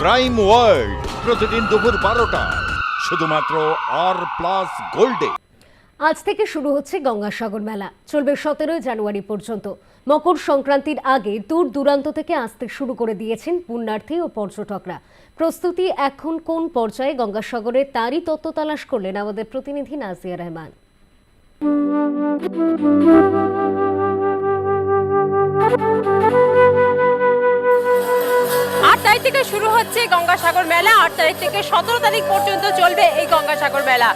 Crime world প্রতিদিন দুপুর বারোটা। শুধুমাত্র আর প্লাস গোল্ডে আজ থেকে শুরু হচ্ছে গঙ্গাসাগর মেলা। চলবে সতেরোই জানুয়ারি পর্যন্ত। মকর সংক্রান্তির আগে দূর দূরান্ত থেকে আসতে শুরু করে দিয়েছেন পুণ্যার্থী ও পর্যটকরা। প্রস্তুতি এখন কোন পর্যায়ে গঙ্গাসাগরে তারই তত্ত্ব তালাশ করলেন আমাদের প্রতিনিধি নাজিয়া রহমান। আট তারিখ থেকে শুরু হচ্ছে গঙ্গাসাগর মেলা, আট তারিখ থেকে সতেরো তারিখ পর্যন্ত চলবে এই গঙ্গাসাগর মেলা।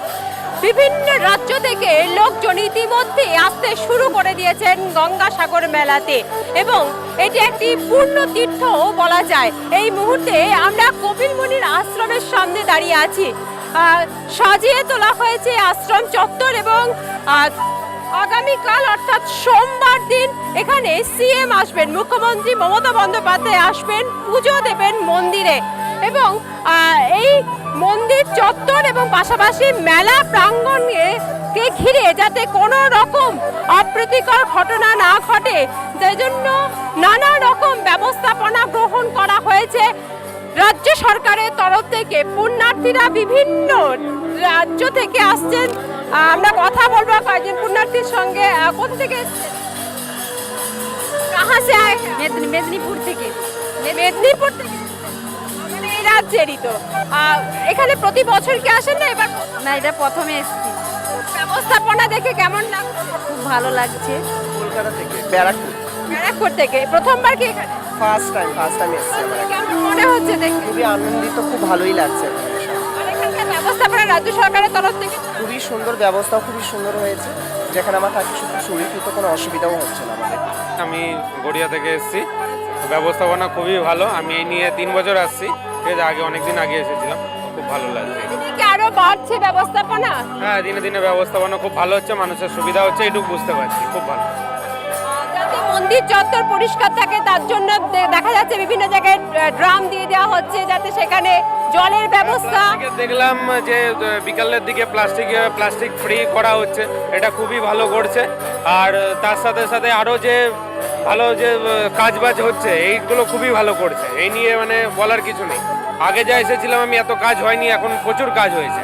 বিভিন্ন রাজ্য থেকে লোকজন ইতিমধ্যে আসতে শুরু করে দিয়েছেন গঙ্গাসাগর মেলাতে এবং এটি একটি পূর্ণ তীর্থ বলা যায়। এই মুহূর্তে আমরা কপিল মুনির আশ্রমের সামনে দাঁড়িয়ে আছি। সাজিয়ে তোলা হয়েছে আশ্রম চত্বর এবং আগামীকাল, অর্থাৎ সোমবার দিন, এখানে সিএম আসবেন, মুখ্যমন্ত্রী মমতা বন্দ্যোপাধ্যায় আসবেন, পুজো দেবেন মন্দিরে। এবং এই মন্দির চত্বর এবং পাশাপাশি মেলা প্রাঙ্গণে কে ঘিরে যাতে কোনো রকম অপ্রীতিকর ঘটনা না ঘটে, সেই জন্য নানা রকম ব্যবস্থাপনা গ্রহণ করা হয়েছে। রাজ্য সরকারের তরফ থেকে পুণ্যার্থীরা বিভিন্ন রাজ্য থেকে আসছেন। আমরা কথা বলব কয়েকজন পুণ্যার্থীর সঙ্গে কোথা থেকে কাহা সে আয়ে? মেদিনীপুর থেকে। মেদিনীপুর থেকে মানে এই রাজ্যেরই তো। এখানে প্রতি বছর কি আসেন না এবার? না এটা প্রথমে এসেছি। ব্যবস্থাপনা দেখে কেমন লাগছে খুব ভালো লাগছে। কলকাতা থেকে ব্যারাকপুর। ব্যারাকপুর থেকে। প্রথমবার কি এখানে? ফার্স্ট টাইম ফার্স্ট টাইম এসেছি কেমন মনে হচ্ছে দেখে? খুবই আনন্দিত খুব ভালোই লাগছে ব্যবস্থাপনা রাজ্য সরকারের তরফ থেকে? খুবই সুন্দর ব্যবস্থা খুবই সুন্দর হয়েছে। যেখানে আমার থাকি শুধু শরীরকৃত কোনো অসুবিধাও হচ্ছে না আমাদের। আমি গড়িয়া থেকে এসেছি। ব্যবস্থাপনা খুবই ভালো। আমি এই নিয়ে তিন বছর আসছি। ঠিক আছে আগে অনেক দিন আগে এসেছিলাম। খুব ভালো লাগছে। আরও বাড়ছে ব্যবস্থাপনা? হ্যাঁ দিনে দিনে ব্যবস্থাপনা খুব ভালো হচ্ছে। মানুষের সুবিধা হচ্ছে এইটুকু বুঝতে পারছি। খুব ভালো। মন্দির চত্বর পরিষ্কার থাকে, তার জন্য দেখা যাচ্ছে বিভিন্ন জায়গায় ড্রাম দিয়ে দেওয়া হচ্ছে যাতে সেখানে জলের ব্যবস্থা দেখলাম যে বিকালের দিকে প্লাস্টিক প্লাস্টিক ফ্রি করা হচ্ছে, এটা খুবই ভালো করছে। আর তার সাথে সাথে আরও যে ভালো যে কাজ বাজ হচ্ছে, এইগুলো খুবই ভালো করছে। এই নিয়ে মানে বলার কিছু নেই। আগে যা এসেছিলাম আমি, এত কাজ হয়নি, এখন প্রচুর কাজ হয়েছে।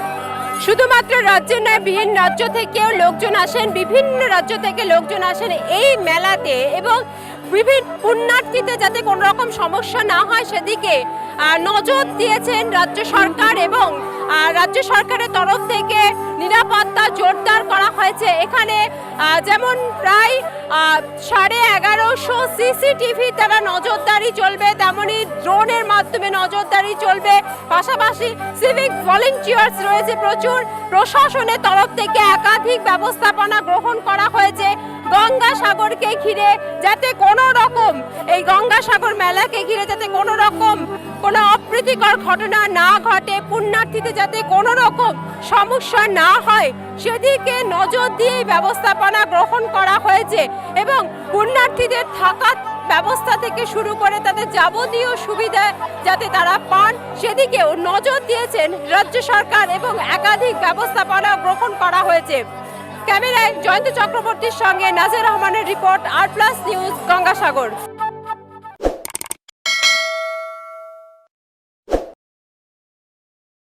শুধুমাত্র রাজ্য নয় বিভিন্ন রাজ্য থেকেও লোকজন আসেন, বিভিন্ন রাজ্য থেকে লোকজন আসেন এই মেলাতে এবং বিভিন্ন পুণ্যার্থীতে যাতে কোনো রকম সমস্যা না হয় সেদিকে নজর দিয়েছেন রাজ্য সরকার এবং রাজ্য সরকারের তরফ থেকে নিরাপত্তা জোরদার করা হয়েছে। এখানে যেমন প্রায় সাড়ে এগারোশো সিসিটিভি দ্বারা নজরদারি চলবে তেমনই ড্রোনের মাধ্যমে নজরদারি চলবে। পাশাপাশি সিভিক ভলেন্টিয়ার্স রয়েছে প্রচুর। প্রশাসনের তরফ থেকে একাধিক ব্যবস্থাপনা গ্রহণ করা হয়েছে। গঙ্গাসাগরকে ঘিরে যাতে কোনো রকম, এই গঙ্গাসাগর মেলাকে ঘিরে যাতে কোনো রকম কোনো অপ্রীতিকর ঘটনা না ঘটে পুণ্যার্থীতে যাতে কোনো রকম সমস্যা না হয়, সেদিকে নজর দিয়ে ব্যবস্থাপনা গ্রহণ করা হয়েছে এবং পুণ্যার্থীদের থাকার ব্যবস্থা থেকে শুরু করে তাদের যাবতীয় সুবিধা যাতে তারা পান, সেদিকেও নজর দিয়েছেন রাজ্য সরকার এবং একাধিক ব্যবস্থাপনা গ্রহণ করা হয়েছে। ক্যামেরায় জয়ন্ত চক্রবর্তীর সঙ্গে নাজের রহমানের report R plus news Gangasagar.